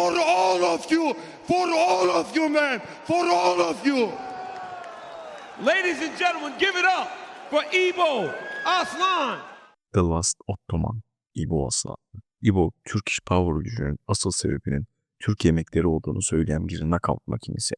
for all of you, for all of you, man, for all of you. Ladies and gentlemen, give it up for Ebo Aslan. The Last Ottoman, İbo Aslan. İbo, Turkish Power gücünün asıl sebebinin Türk yemekleri olduğunu söyleyen bir knockout makinesi.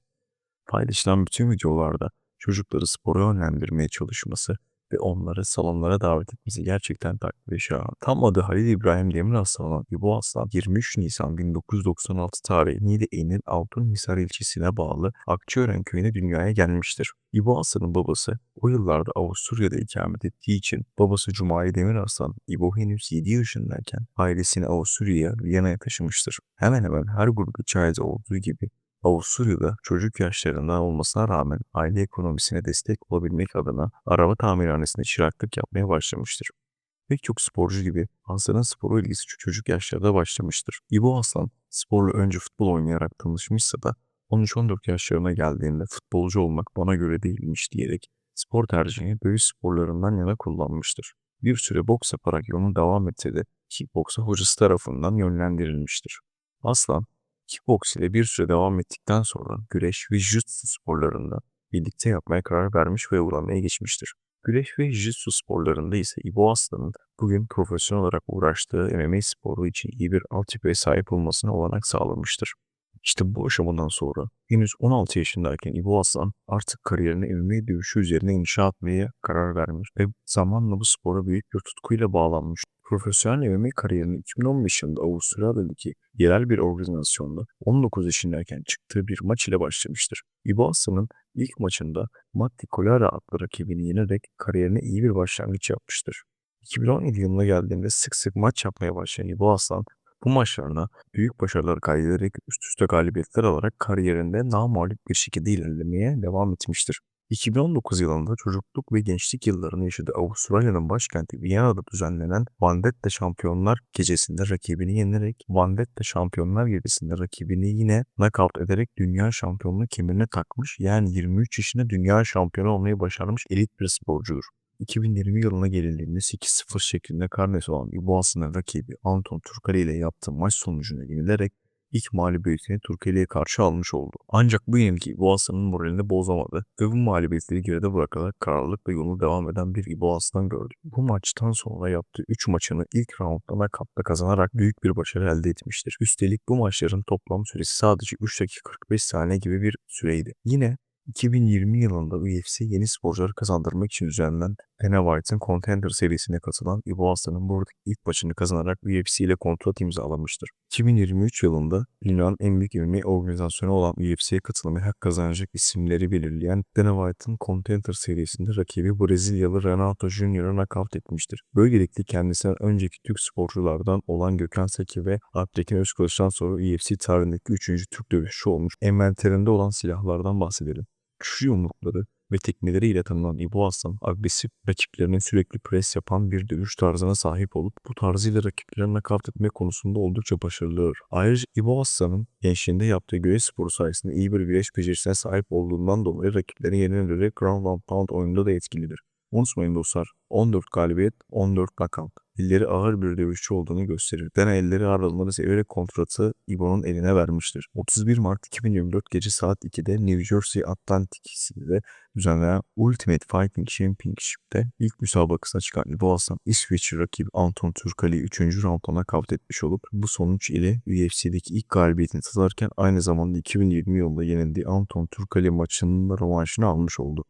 Paylaşılan bütün videolarda çocukları spora yönlendirmeye çalışması ve onları salonlara davet etmesi gerçekten takdir şahan. Tam adı Halil İbrahim Demiraslan olan İbo Aslan 23 Nisan 1996 tarihli Niğde'nin Altunhisar ilçesine bağlı Akçaören köyüne dünyaya gelmiştir. İbo Aslan'ın babası o yıllarda Avusturya'da ikamet ettiği için babası Cumali Demiraslan İbo henüz 7 yaşındayken ailesini Avusturya'ya Viyana'ya taşımıştır. Hemen hemen her grup hikayede olduğu gibi Avusturya'da çocuk yaşlarında olmasına rağmen aile ekonomisine destek olabilmek adına araba tamirhanesinde çıraklık yapmaya başlamıştır. Pek çok sporcu gibi Aslan'ın spora ilgisi çocuk yaşlarda başlamıştır. İbo Aslan sporla önce futbol oynayarak tanışmışsa da 13-14 yaşlarına geldiğinde futbolcu olmak bana göre değilmiş diyerek spor tercihini dövüş sporlarından yana kullanmıştır. Bir süre boks yaparak yoluna devam etse de kickboksa hocası tarafından yönlendirilmiştir. Aslan Kickbox ile bir süre devam ettikten sonra güreş ve jiu-jitsu sporlarında birlikte yapmaya karar vermiş ve uygulamaya geçmiştir. Güreş ve jiu-jitsu sporlarında ise İbo Aslan'ın bugün profesyonel olarak uğraştığı MMA sporu için iyi bir altyapıya sahip olmasına olanak sağlamıştır. İşte bu aşamadan sonra henüz 16 yaşındayken İbo Aslan artık kariyerini MMA dövüşü üzerine inşa etmeye karar vermiş ve zamanla bu spora büyük bir tutkuyla bağlanmış. Profesyonel MMA kariyerini 2015 yılında Avustralya'daki yerel bir organizasyonda 19 yaşındayken çıktığı bir maç ile başlamıştır. İbo Aslan'ın ilk maçında Matti Kolara adlı rakibini yenerek kariyerine iyi bir başlangıç yapmıştır. 2017 yılına geldiğinde sık sık maç yapmaya başlayan İbo Aslan bu maçlarına büyük başarılar kaydederek üst üste galibiyetler alarak kariyerinde namağlup bir şekilde ilerlemeye devam etmiştir. 2019 yılında çocukluk ve gençlik yıllarını yaşadığı Avustralya'nın başkenti Viyana'da düzenlenen Vandetta Şampiyonlar Gecesi'nde rakibini yenerek Vandetta Şampiyonlar Gecesi'nde rakibini yine knockout ederek dünya şampiyonluğu kemerine takmış yani 23 yaşında dünya şampiyonu olmayı başarmış elit bir sporcudur. 2020 yılına gelindiğinde 8-0 şeklinde karnesi olan İbo Aslan'ın rakibi Anton Turkali ile yaptığı maç sonucuna yenilerek ilk mağlubiyetini Turkali'ye karşı almış oldu. Ancak bu yenilgi İbo Aslan'ın moralini bozamadı ve bu mağlubiyetleri geride bırakarak kararlılıkla yoluna devam eden bir İbo Aslan gördü. Bu maçtan sonra yaptığı 3 maçını ilk roundda nakavtla kazanarak büyük bir başarı elde etmiştir. Üstelik bu maçların toplam süresi sadece 3 dakika 45 saniye gibi bir süreydi. Yine 2020 yılında UFC yeni sporcuları kazandırmak için düzenlenen Dana White'ın Contender serisine katılan İbo Aslan'ın buradaki ilk maçını kazanarak UFC ile kontrat imzalamıştır. 2023 yılında dünyanın en büyük MMA organizasyonu olan UFC'ye katılmaya hak kazanacak isimleri belirleyen Dana White'ın Contender serisinde rakibi Brezilyalı Renato Junior'a nakavt etmiştir. Böylelikle kendisinden önceki Türk sporculardan olan Gökhan Seki ve Alptekin Özkılıç'tan sonra UFC tarihindeki 3. Türk dövüşçü olmuş envanterinde olan silahlardan bahsedelim. Güçlü yumrukları ve tekmeleriyle tanınan İbo Aslan agresif rakiplerine sürekli pres yapan bir dövüş tarzına sahip olup bu tarzıyla rakiplerine nakavt etme konusunda oldukça başarılıdır. Ayrıca İbo Aslan'ın gençliğinde yaptığı güreş sporu sayesinde iyi bir güreş becerisine sahip olduğundan dolayı rakiplerini yenilerek Ground and Pound oyununda da etkilidir. Unutmayın dostlar 14 galibiyet 14 knockout. Elleri ağır bir dövüşçü olduğunu gösterir. Dana elleri ağır alınları severek kontratı İbo'nun eline vermiştir. 31 Mart 2024 gece saat 2'de New Jersey Atlantic City'de düzenlenen Ultimate Fighting Championship'te ilk müsabakasına çıkan İbo Aslan İsveç rakibi Anton Turkal'i 3. roundda nakavt etmiş olup bu sonuç ile UFC'deki ilk galibiyetini tadarken aynı zamanda 2020 yılında yenildiği Anton Turkal'i maçının rövanşını almış oldu.